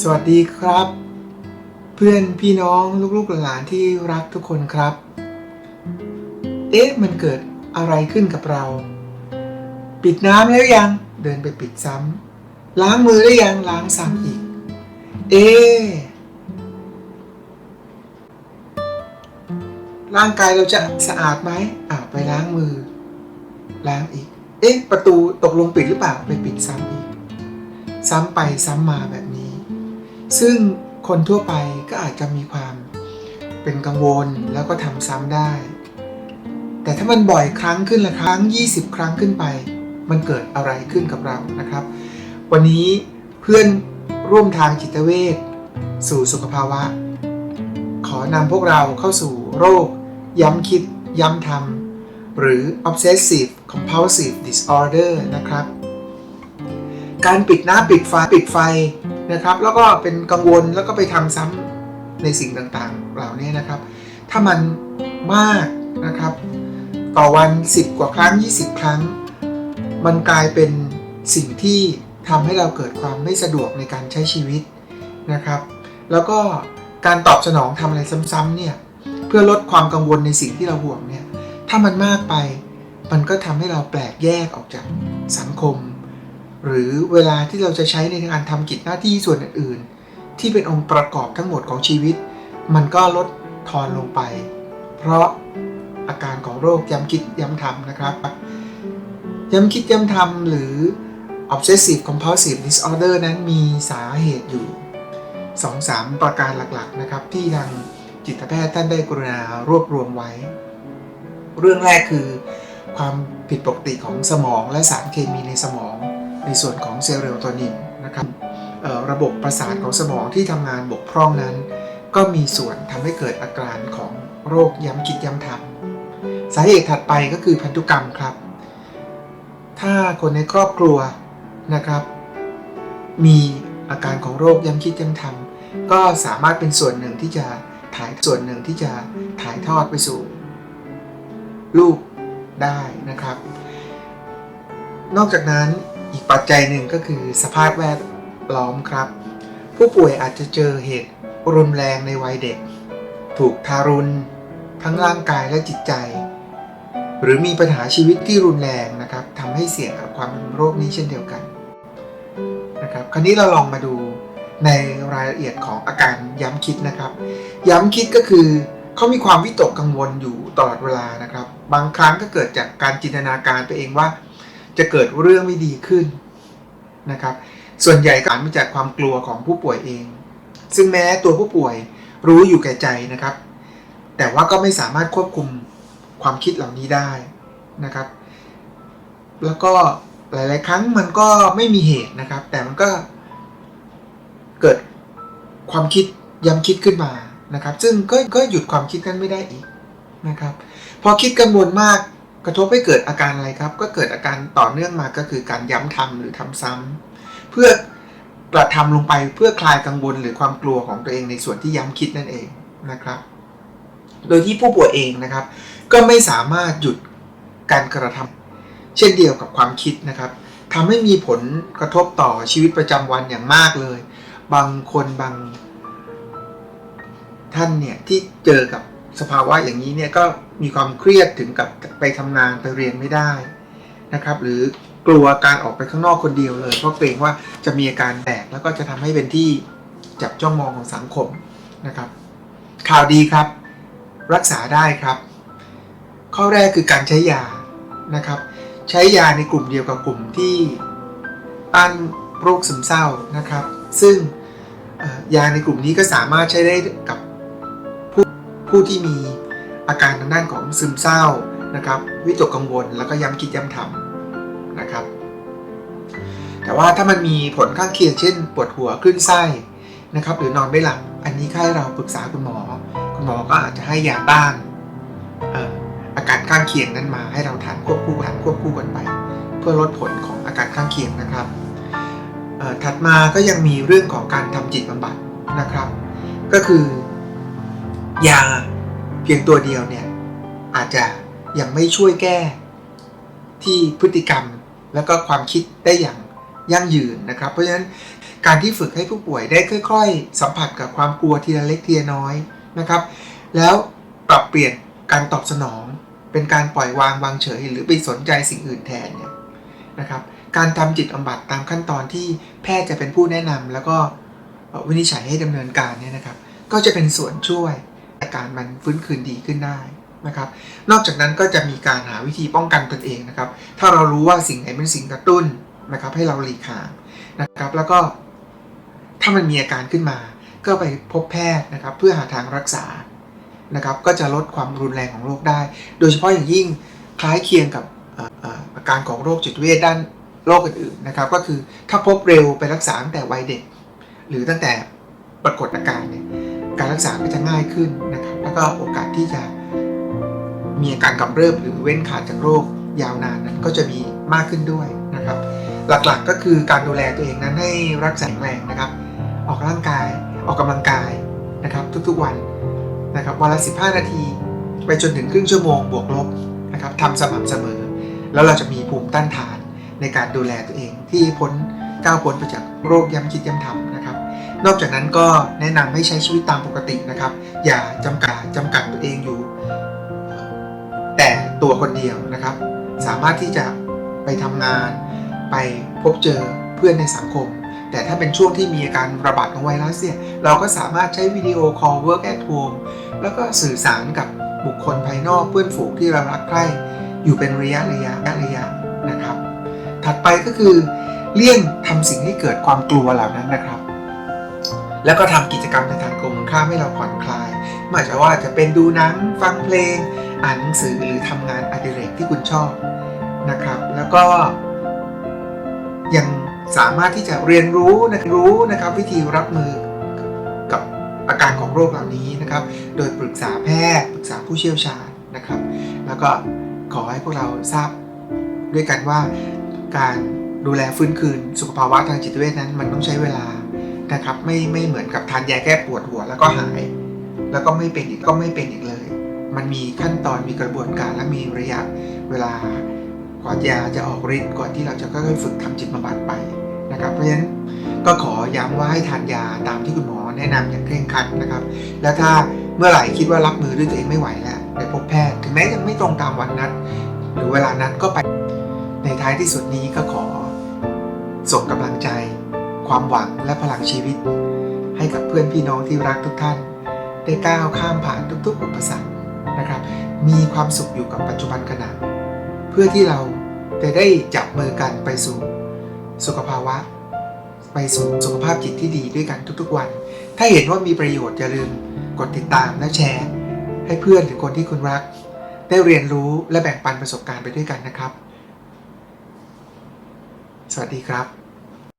สวัสดีครับ เพื่อนพี่น้องลูกๆหลานที่รักทุกคนครับ เอ๊ะมันเกิดอะไรขึ้นกับเรา ปิดน้ำแล้วยังเดินไปปิดซ้ำล้างมือแล้วยังล้างซ้ำอีก เอ๊ะร่างกายเราจะสะอาดไหมอ่าไปล้างมือ ล้างอีก เอ๊ะ ประตูตกลงปิดหรือเปล่า ไปปิดซ้ำอีก ซ้ำไปซ้ำมาแบบนี้ ซึ่งคนทั่วไปก็อาจจะมีความเป็นกังวลแล้วก็ทำซ้ำได้ แต่ถ้ามันบ่อยครั้งขึ้นละครั้ง 20 ครั้งขึ้นไป มันเกิดอะไรขึ้นกับเรานะครับ วันนี้เพื่อนร่วมทางจิตเวชสู่สุขภาวะ ขอนำพวกเราเข้าสู่โรค ย้ำคิด ย้ำทำหรือ obsessive compulsive disorder นะครับ การปิดหน้าปิดไฟปิดไฟนะครับ แล้วก็เป็นกังวลแล้วก็ไปทำซ้ำในสิ่งต่างๆ เหล่านี้นะครับ ถ้ามันมากนะครับ ต่อวัน 10 กว่าครั้ง 20 ครั้ง มันกลายเป็นสิ่งที่ทำให้เราเกิดความไม่สะดวกในการใช้ชีวิตนะครับ แล้วก็การตอบสนองทำอะไรซ้ำๆเนี่ยเพื่อลดความกังวลในสิ่งที่เราห่วงเนี่ยถ้ามันมากไป มันก็ทำให้เราแปลกแยกออกจากสังคม หรือเวลาที่เราจะใช้ในการทำกิจหน้าที่ส่วนอื่นๆ ที่เป็นองค์ประกอบทั้งหมดของชีวิต มันก็ลดทอนลงไป เพราะอาการของโรคย้ำคิดย้ำทำนะครับ ย้ำคิดย้ำทำหรือ obsessive compulsive disorder นั้นมีสาเหตุอยู่ 2-3 ประการหลักๆนะครับ ที่ทางจิตแพทย์ท่านได้กรุณารวบรวมไว้ เรื่องแรกคือ ความผิดปกติของสมองและสารเคมีในสมอง ในส่วนของเซลล์เรโทนินนะครับระบบประสาทของสมองที่ทำงานบกพร่องนั้น ก็มีส่วนทำให้เกิดอาการของโรคย้ำคิดย้ำทำสาเหตุถัดไปก็คือพันธุกรรมครับ ถ้าคนในครอบครัวนะครับ มีอาการของโรคย้ำคิดย้ำทำก็สามารถเป็นส่วนหนึ่งที่จะถ่ายส่วนหนึ่งที่จะถ่ายทอดไปสู่ ลูกได้นะครับ นอกจากนั้น อีกปัจจัยหนึ่งก็คือสภาพแวดล้อมครับ ผู้ป่วยอาจจะเจอเหตุรุนแรงในวัยเด็ก ถูกทารุณ ทั้งร่างกายและจิตใจ หรือมีปัญหาชีวิตที่รุนแรงนะครับทำให้เสี่ยงกับความเป็นโรคนี้เช่นเดียวกันนะครับคราวนี้เราลองมาดูในรายละเอียดของอาการย้ำคิดนะครับ ย้ำคิดก็คือเขามีความวิตกกังวลอยู่ตลอดเวลานะครับ บางครั้งก็เกิดจากการจินตนาการไปเองว่า จะเกิดเรื่องไม่ดีขึ้นนะครับ ส่วนใหญ่ก็มาจากความกลัวของผู้ป่วยเอง ซึ่งแม้ตัวผู้ป่วยรู้อยู่แก่ใจนะครับ แต่ว่าก็ไม่สามารถควบคุมความคิดเหล่านี้ได้นะครับ แล้วก็หลาย ๆ ครั้งมันก็ไม่มีเหตุนะครับ แต่มันก็เกิดความคิดย้ำคิดขึ้นมานะครับ ซึ่งก็ก็หยุดความคิดนั้นไม่ได้อีกนะครับ พอคิดกังวลมาก กระทบให้เกิดอาการอะไรครับ ก็เกิดอาการต่อเนื่องมาก็คือการย้ำทำหรือทำซ้ำเพื่อกระทำลงไปเพื่อคลายกังวลหรือความกลัวของตัวเองในส่วนที่ย้ำคิดนั่นเองนะครับ โดยที่ผู้ป่วยเองนะครับ ก็ไม่สามารถหยุดการกระทำเช่นเดียวกับความคิดนะครับทำให้มีผลกระทบต่อชีวิตประจำวันอย่างมากเลย บางคนบางท่านเนี่ยที่เจอกับ สภาวะอย่างนี้เนี่ยก็มีความเครียดถึงกับไปทำงานไปเรียนไม่ได้นะครับ หรือกลัวการออกไปข้างนอกคนเดียวเลย เพราะเกรงว่าจะมีอาการแตกแล้วก็จะทำให้เป็นที่จับจ้องมองของสังคมนะครับ ข่าวดีครับ รักษาได้ครับ ข้อแรกคือการใช้ยานะครับ ใช้ยาในกลุ่มเดียวกับกลุ่มที่ต้านโรคซึมเศร้านะครับ ซึ่งยาในกลุ่มนี้ก็สามารถใช้ได้กับ ผู้ที่มีอาการทางด้านของซึมเศร้านะครับวิตกกังวลแล้วก็ย้ำคิดย้ำทำนะครับ แต่ว่าถ้ามันมีผลข้างเคียงเช่น ปวดหัวคลื่นไส้นะครับ หรือนอนไม่หลับอันนี้ให้เราปรึกษาคุณหมอ คุณหมอก็อาจจะให้ยาต้านอาการข้างเคียงนั้นมาให้เราทานควบคู่ทานควบคู่กันไป เพื่อลดผลของอาการข้างเคียงนะครับถัดมาก็ยังมีเรื่องของการทำจิตบำบัดนะครับ ก็คือ ยาเพียงตัวเดียวเนี่ยอาจจะยังไม่ช่วยแก้ที่พฤติกรรมแล้วก็ความคิดได้อย่างยั่งยืนนะครับ เพราะฉะนั้นการที่ฝึกให้ผู้ป่วยได้ค่อย ๆ สัมผัสกับความกลัวทีละเล็กทีละน้อยนะครับ แล้วปรับเปลี่ยนการตอบสนอง เป็นการปล่อยวางวางเฉย หรือไปสนใจสิ่งอื่นแทนเนี่ยนะครับการทำจิตบำบัดตามขั้นตอนที่แพทย์จะเป็นผู้แนะนำแล้วก็วินิจฉัยให้ดำเนินการเนี่ยนะครับ ก็จะเป็นส่วนช่วย อาการมันฟื้นคืนดีขึ้นได้นะครับ นอกจากนั้นก็จะมีการหาวิธีป้องกันตนเองนะครับ ถ้าเรารู้ว่าสิ่งไหนเป็นสิ่งกระตุ้นนะครับ ให้เราหลีกห่างนะครับ แล้วก็ถ้ามันมีอาการขึ้นมา ก็ไปพบแพทย์นะครับ เพื่อหาทางรักษานะครับ ก็จะลดความรุนแรงของโรคได้ โดยเฉพาะอย่างยิ่งคล้ายเคียงกับเอ่อเอ่ออาการของโรคจิตเวชด้านโรคอื่นๆนะครับ ก็คือถ้าพบเร็วไปรักษาตั้งแต่วัยเด็ก หรือตั้งแต่ปรากฏอาการเนี่ย การรักษาก็จะง่ายขึ้นนะครับ แล้วก็โอกาสที่จะมีอาการกำเริบหรือเว้นขาดจากโรคยาวนานนั้นก็จะมีมากขึ้นด้วยนะครับ หลักๆก็คือการดูแลตัวเองนั้นให้รักษาแข็งแรงนะครับ ออกร่างกายออกกำลังกายนะครับ ทุกๆวันนะครับวันละ 15 นาที ไปจนถึงครึ่งชั่วโมงบวกลบนะครับทำสม่ำเสมอ แล้วเราจะมีภูมิต้านทานในการดูแลตัวเองที่พ้นก้าวพ้นไปจากโรคย้ำคิดย้ำทำ นอกจากนั้นก็แนะนำให้ใช้ชีวิตตามปกตินะครับ อย่าจำกัดจำกัดตัวเองอยู่ แต่ตัวคนเดียวนะครับ สามารถที่จะไปทำงาน ไปพบเจอเพื่อนในสังคม แต่ถ้าเป็นช่วงที่มีอาการระบาดของไวรัสเนี่ยเราก็สามารถใช้วิดีโอคอล work at home แล้วก็สื่อสารกับบุคคลภายนอกเพื่อนฝูงที่เรารักใคร่อยู่เป็นระยะระยะระยะนะครับ ถัดไปก็คือเลี่ยงทำสิ่งที่เกิดความกลัวเหล่านั้นนะครับ แล้วก็ทำกิจกรรมในทางตรงข้ามให้เราผ่อนคลายไม่ว่าจะว่าจะเป็นดูหนังฟังเพลง อ่านหนังสือหรือทำงานอดิเรกที่คุณชอบนะครับ แล้วก็ยังสามารถที่จะเรียนรู้นะรู้นะครับวิธีรับมือกับอาการของโรคเหล่านี้นะครับ โดยปรึกษาแพทย์ปรึกษาผู้เชี่ยวชาญนะครับ แล้วก็ขอให้พวกเราทราบด้วยกันว่าการดูแลฟื้นคืนสุขภาวะทางจิตเวชนั้นมันต้องใช้เวลา นะครับ ไม่ไม่เหมือนกับทานยาแก้ปวดหัวแล้วก็หาย แล้วก็ไม่เป็นอีกก็ไม่เป็นอีกเลย มันมีขั้นตอนมีกระบวนการและมีระยะเวลากว่ายาจะออกฤทธิ์ก่อนที่เราจะค่อยๆฝึกทำจิตบำบัดไปนะครับเพราะฉะนั้นก็ขอย้ำว่าให้ทานยาตามที่คุณหมอแนะนำอย่างเคร่งครัดนะครับ แล้วถ้าเมื่อไหร่คิดว่ารับมือด้วยตัวเองไม่ไหวแล้วไปพบแพทย์ ถึงแม้ยังไม่ตรงตามวันนัด หรือเวลานัดก็ไปในท้ายที่สุดนี้ก็ขอส่งกำลังใจ ความหวังและพลังชีวิต ให้กับเพื่อนพี่น้องที่รักทุกท่าน ได้ก้าวข้ามผ่านทุกๆ อุปสรรคนะครับ มีความสุขอยู่กับปัจจุบันขณะเพื่อที่เราจะได้จับมือกันไปสู่สุขภาวะ ไปสู่สุขภาพจิตที่ดีด้วยกันทุกๆวัน ถ้าเห็นว่ามีประโยชน์อย่าลืมกดติดตามและแชร์ ให้เพื่อนหรือคนที่คุณรัก ได้เรียนรู้และแบ่งปันประสบการณ์ไปด้วยกันนะครับ สวัสดีครับ